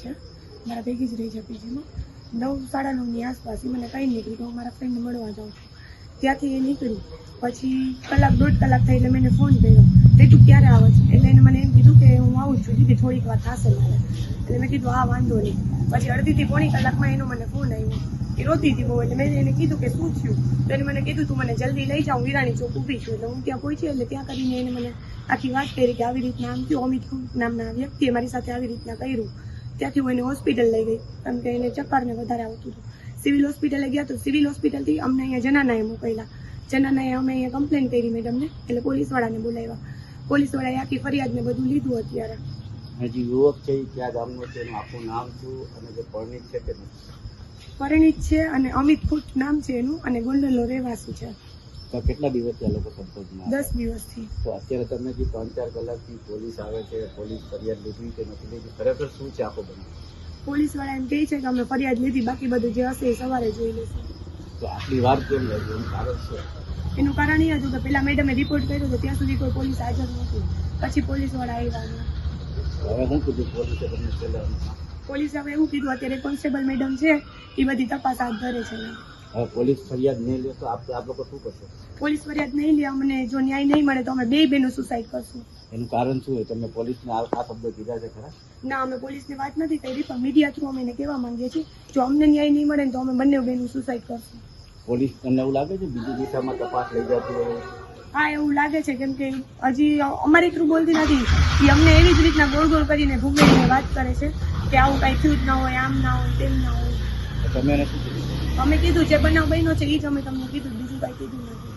છે. મારા ભેગી જ રહી છે પીજીમાં નવ સાડા નવની આસપાસ એ મને કંઈ નીકળી તો હું મારા ફ્રેન્ડને મળવા જાઉં છું. ત્યાંથી એ નીકળી. પછી કલાક દોઢ કલાક થઈ એટલે મેં ફોન કર્યો. તે તું ક્યારે આવે છે? એટલે એને મને એમ કીધું કે હું આવું છું દીદી, થોડીક વાર થશે મારે. એટલે મેં કીધું, હા, વાંધો નહીં. પછી અડધીથી પોણી કલાકમાં એનો મને ફોન આવ્યો. એ રોતી હતી બહુ, એટલે મેં એને કીધું કે શું થયું? તો એને મને કીધું, તું મને જલ્દી લઈ જાઉં વિરાણી ચોક ઊભી છું, એટલે હું ત્યાં પહોંચી એટલે ત્યાં કરીને એને મને આખી વાત કરી કે આવી રીતના આમ થયું. અમિત નામના વ્યક્તિએ મારી સાથે આવી રીતના કર્યું. ત્યાંથી હું એને હોસ્પિટલ લઈ ગઈ. કારણ કે એને ચક્કરને વધારે આવતું હતું. સિવિલ હોસ્પિટલે ગયા તો સિવિલ હોસ્પિટલથી અમને અહીંયા જનાનાએ મોકલ્યા. જનાનાએ અમે અહીંયા કમ્પ્લેન કરી મેડમને એટલે પોલીસવાળાને બોલાવ્યા. પોલીસવાળાએ આખી ફરિયાદને બધું લીધું અત્યારે. હજી યુવક છે એ ક્યાં ગામનો છે એનું આખું નામ શું અને જે પરણિત છે કે પરિણીત છે અને અમિત ફૂટ નામ છે એનું અને ગોંડલનો રહેવાસી છે. તો કેટલા દિવસથી આ લોકો સંપર્કમાં દસ દિવસથી. તો અત્યારે તમે જે ત્રણ ચાર કલાકથી પોલીસ આવે છે પોલીસ ફરિયાદ લીધી કે નથી લીધી ખરેખર શું છે આખો બની પોલીસવાળા એમ કહે છે કે અમે ફરિયાદ લીધી બાકી બધું જે હશે એ સવારે જોઈ લેશું તો આટલી વાર કેમ લાગી? એનું કારણ શું? એનું કારણ એ હતું કે પેલા મેડમે રિપોર્ટ કર્યો તો ત્યાં સુધી કોઈ પોલીસ હાજર નહોતી. પછી પોલીસવાળા આવ્યા હવે શું કીધું પોલીસે તમને પોલીસે હવે એવું કીધું અત્યારે કોન્સ્ટેબલ મેડમ છે એ બધી તપાસ હાથ ધરે છે. પોલીસ ફરિયાદ નહીં લે તો આપ આપ લોકો શું કરશો? પોલીસ ફરિયાદ નહીં લે અમને જો ન્યાય નહીં મળે તો અમે બે બહેનો સુસાઇડ કરશું. એનું કારણ શું હોય? તમે પોલીસને આ આ શબ્દો કીધા છે ખરા? ના અમે પોલીસને વાત નથી કરી પણ મીડિયા થ્રુ અમે એને કહેવા માંગીએ છીએ જો અમને ન્યાય નહીં મળે તો અમે બંને બહેનો સુસાઇડ કરશું. પોલીસ તમને એવું લાગે છે? બીજી દિશામાં તપાસ લઈ જતી હોય? હા એવું લાગે છે કેમ કે હજી અમારી થ્રુ બોલતી નથી. એ અમને એવી જ રીતના ગોળ ગોળ કરીને ભૂગવીને વાત કરે છે કે આવું કાંઈ થયું જ ના હોય આમ ના હોય તેમ ના હોય. તમે કીધું. અમે કીધું જે બનાવ બન્યો છે, એ જ અમે તમને કીધું, બીજું કાંઈ કીધું નથી.